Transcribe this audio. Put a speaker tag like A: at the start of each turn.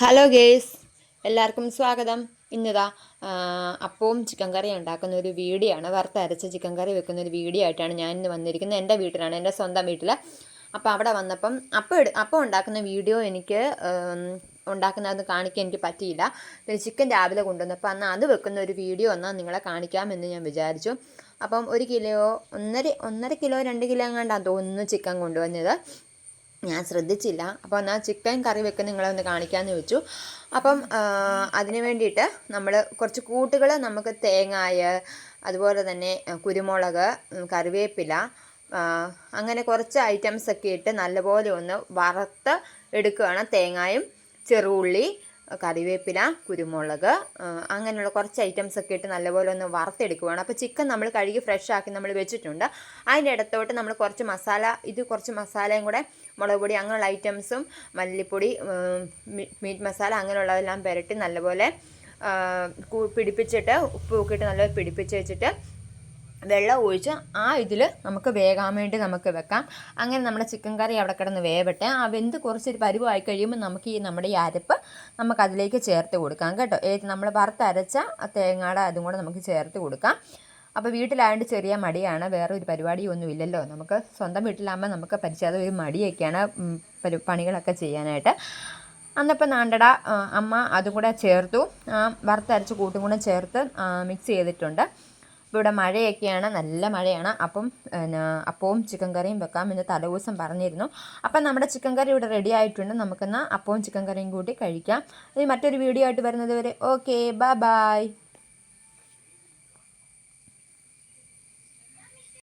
A: Hello guys എല്ലാവർക്കും സ്വാഗതം. ഇന്നിതാ അപ്പവും ചിക്കൻ കറി ഉണ്ടാക്കുന്ന ഒരു വീഡിയോ ആണ്. വറുത്തരച്ച ചിക്കൻ കറി വെക്കുന്ന ഒരു വീഡിയോ ആയിട്ടാണ് ഞാൻ ഇന്ന് വന്നിരിക്കുന്നത്. എന്റെ വീട്ടിലാണ് എന്റെ സ്വന്തം വീട്ടിൽ അപ്പോൾ അവിടെ വന്നപ്പം അപ്പം അപ്പം ഉണ്ടാക്കുന്ന വീഡിയോ എനിക്ക് ഉണ്ടാക്കുന്നതൊന്നും കാണിക്കാൻ എനിക്ക് പറ്റിയില്ല. പിന്നെ ചിക്കൻ രാവിലെ കൊണ്ടുവന്നപ്പോൾ അന്ന് അത് വെക്കുന്ന ഒരു വീഡിയോ എന്നാൽ നിങ്ങളെ കാണിക്കാമെന്ന് ഞാൻ വിചാരിച്ചു. അപ്പം ഒരു കിലോ ഒന്നര ഒന്നര കിലോ രണ്ട് കിലോ എങ്ങാണ്ടാണ് തോന്നുന്നു ചിക്കൻ കൊണ്ടുവന്നത്. ഞാൻ ശ്രദ്ധിച്ചില്ല. അപ്പോൾ എന്നാൽ ചിക്കൻ കറി വെക്കുന്ന നിങ്ങളെ ഒന്ന് കാണിക്കാമെന്ന് ചോദിച്ചു. അപ്പം അതിന് വേണ്ടിയിട്ട് നമ്മൾ കുറച്ച് കൂട്ടുകൾ നമുക്ക് തേങ്ങായ അതുപോലെ തന്നെ കുരുമുളക് കറിവേപ്പില അങ്ങനെ കുറച്ച് ഐറ്റംസ് ഒക്കെ ഇട്ട് നല്ലപോലെ ഒന്ന് വറുത്ത് എടുക്കുകയാണ് തേങ്ങായും ചെറുള്ളി കറിവേപ്പില കുരുമുളക് അങ്ങനെയുള്ള കുറച്ച് ഐറ്റംസ് ഒക്കെ ഇട്ട് നല്ലപോലെ ഒന്ന് വറുത്തെടുക്കുകയാണ് അപ്പോൾ ചിക്കൻ നമ്മൾ കഴുകി ഫ്രഷ് ആക്കി നമ്മൾ വെച്ചിട്ടുണ്ട്. അതിന്റെ ഇടത്തോട്ട് നമ്മൾ കുറച്ച് മസാല ഇത് കുറച്ച് മസാലയും കൂടെ മുളക് പൊടി അങ്ങനെയുള്ള ഐറ്റംസും മല്ലിപ്പൊടി മീറ്റ് മസാല അങ്ങനെയുള്ളതെല്ലാം പുരട്ടി നല്ലപോലെ പിടിപ്പിച്ചിട്ട് ഉപ്പ് ഒക്കെ നല്ലപോലെ പിടിപ്പിച്ച് വെച്ചിട്ട് വെള്ളം ഒഴിച്ച് ആ ഇതിൽ നമുക്ക് വേകാൻ വേണ്ടി നമുക്ക് വെക്കാം. അങ്ങനെ നമ്മുടെ ചിക്കൻ കറി അവിടെ കിടന്ന് വേവട്ടെ. ആ വെന്ത് കുറച്ചൊരു പരിവായി കഴിയുമ്പോൾ നമുക്ക് ഈ നമ്മുടെ ഈ അരപ്പ് നമുക്ക് അതിലേക്ക് ചേർത്ത് കൊടുക്കാം കേട്ടോ. ഏത് നമ്മൾ വറുത്തരച്ച തേങ്ങയുടെ അതും കൂടെ നമുക്ക് ചേർത്ത് കൊടുക്കാം. അപ്പോൾ വീട്ടിലായതുകൊണ്ട് ചെറിയ മടിയാണ്. വേറെ ഒരു പരിപാടിയൊന്നും ഇല്ലല്ലോ. നമുക്ക് സ്വന്തം വീട്ടിലാകുമ്പോൾ നമുക്ക് പരിചയം ഒരു മടിയൊക്കെയാണ് പണികളൊക്കെ ചെയ്യാനായിട്ട്. അന്നപ്പം നാണ്ടട അമ്മ അതും കൂടെ ചേർത്തു. വറുത്തരച്ച് കൂട്ടും കൂടെ ചേർത്ത് മിക്സ് ചെയ്തിട്ടുണ്ട്. ഇവിടെ മഴയൊക്കെയാണ് നല്ല മഴയാണ്. അപ്പം പിന്നെ അപ്പവും ചിക്കൻ കറിയും വെക്കാം എന്ന് തലേദിവസം പറഞ്ഞിരുന്നു. അപ്പം നമ്മുടെ ചിക്കൻ കറി ഇവിടെ റെഡി ആയിട്ടുണ്ട്. നമുക്കെന്നാൽ അപ്പവും ചിക്കൻ കറിയും കൂട്ടി കഴിക്കാം. ഇനി മറ്റൊരു വീഡിയോ ആയിട്ട് വരുന്നത് വരെ ഓക്കെ ബൈ ബൈ